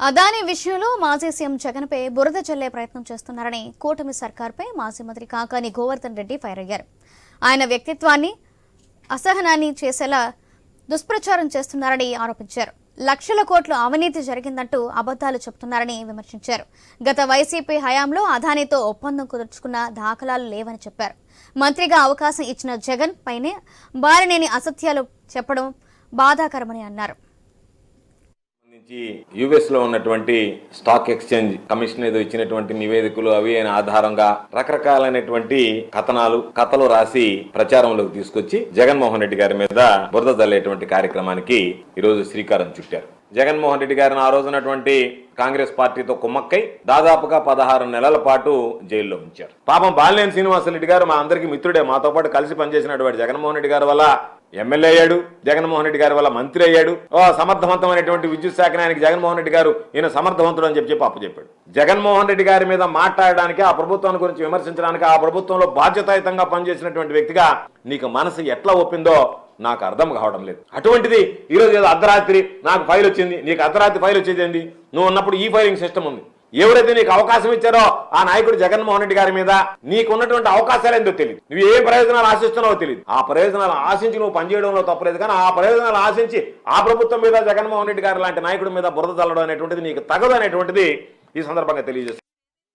అదాని విషయంలో మాజీ సీఎం జగన్పై బురద చల్లే ప్రయత్నం చేస్తున్నారని కూటమి సర్కార్పై మాజీ మంత్రి కాకాని గోవర్ధన్ రెడ్డి ఫైర్ అయ్యారు. ఆయన వ్యక్తిత్వాన్ని అసహనాన్ని చేసేలా దుష్ప్రచారం చేస్తున్నారని ఆరోపించారు. లక్షల కోట్లు అవినీతి జరిగిందంటూ అబద్ధాలు చెబుతున్నారని విమర్శించారు. గత వైసీపీ హయాంలో అదానితో ఒప్పందం కుదుర్చుకున్న దాఖలాలు లేవని చెప్పారు. మంత్రిగా అవకాశం ఇచ్చిన జగన్ పైనే బారినేని అసత్యాలు చెప్పడం బాధాకరమని అన్నారు. సంబంధించి యుఎస్లో ఉన్నటువంటి స్టాక్ ఎక్స్చేంజ్ కమిషన్ ఏదో ఇచ్చినటువంటి నివేదికలు అవి అయిన ఆధారంగా రకరకాలైనటువంటి కథనాలు కథలు రాసి ప్రచారంలోకి తీసుకొచ్చి జగన్మోహన్ రెడ్డి గారి మీద బురద జల్లేటువంటి కార్యక్రమానికి ఈరోజు శ్రీకారం చుట్టారు. జగన్మోహన్ రెడ్డి గారిని ఆ రోజునటువంటి కాంగ్రెస్ పార్టీతో కుమ్మక్కై దాదాపుగా పదహారు నెలల పాటు జైల్లో ఉంచారు. పాపం బాలినేని శ్రీనివాసరెడ్డి గారు మా అందరికీ మిత్రుడే మాతో పాటు కలిసి పనిచేసినటువంటి జగన్మోహన్ రెడ్డి గారి వల్ల ఎమ్మెల్యే అయ్యాడు జగన్మోహన్ రెడ్డి గారి వల్ల మంత్రి అయ్యాడు. ఓ సమర్థవంతమైనటువంటి విద్యుత్ శాఖ ఆయనకి జగన్మోహన్ రెడ్డి గారు ఈయన సమర్థవంతుడు అని చెప్పి చెప్పి అప్పచెప్పాడు జగన్మోహన్ రెడ్డి గారి మీద మాట్లాడడానికి ఆ ప్రభుత్వాన్ని గురించి విమర్శించడానికి ఆ ప్రభుత్వంలో బాధ్యతాయుతంగా పనిచేసినటువంటి వ్యక్తిగా నీకు మనసు ఎట్లా ఒప్పిందో నాకు అర్థం కావడం లేదు. అటువంటిది ఈరోజు ఏదో అర్ధరాత్రి నాకు ఫైల్ వచ్చింది నీకు అర్ధరాత్రి ఫైల్ వచ్చేది ఏంది? నువ్వు ఉన్నప్పుడు ఈ ఫైలింగ్ సిస్టమ్ ఉంది. ఎవరైతే నీకు అవకాశం ఇచ్చారో ఆ నాయకుడు జగన్మోహన్ రెడ్డి గారి మీద నీకు ఉన్నటువంటి అవకాశాలు ఏందో తెలియదు? నువ్వు ఏ ప్రయోజనాలు ఆశిస్తున్నావో తెలియదు. ఆ ప్రయోజనాలు ఆశించి నువ్వు పనిచేయడంలో తప్పలేదు కానీ ఆ ప్రయోజనాలు ఆశించి ఆ ప్రభుత్వం మీద జగన్మోహన్ రెడ్డి గారి లాంటి నాయకుడి మీద బురద చల్లడం అనేటువంటిది నీకు తగదు అనేటువంటిది ఈ సందర్భంగా తెలియజేస్తుంది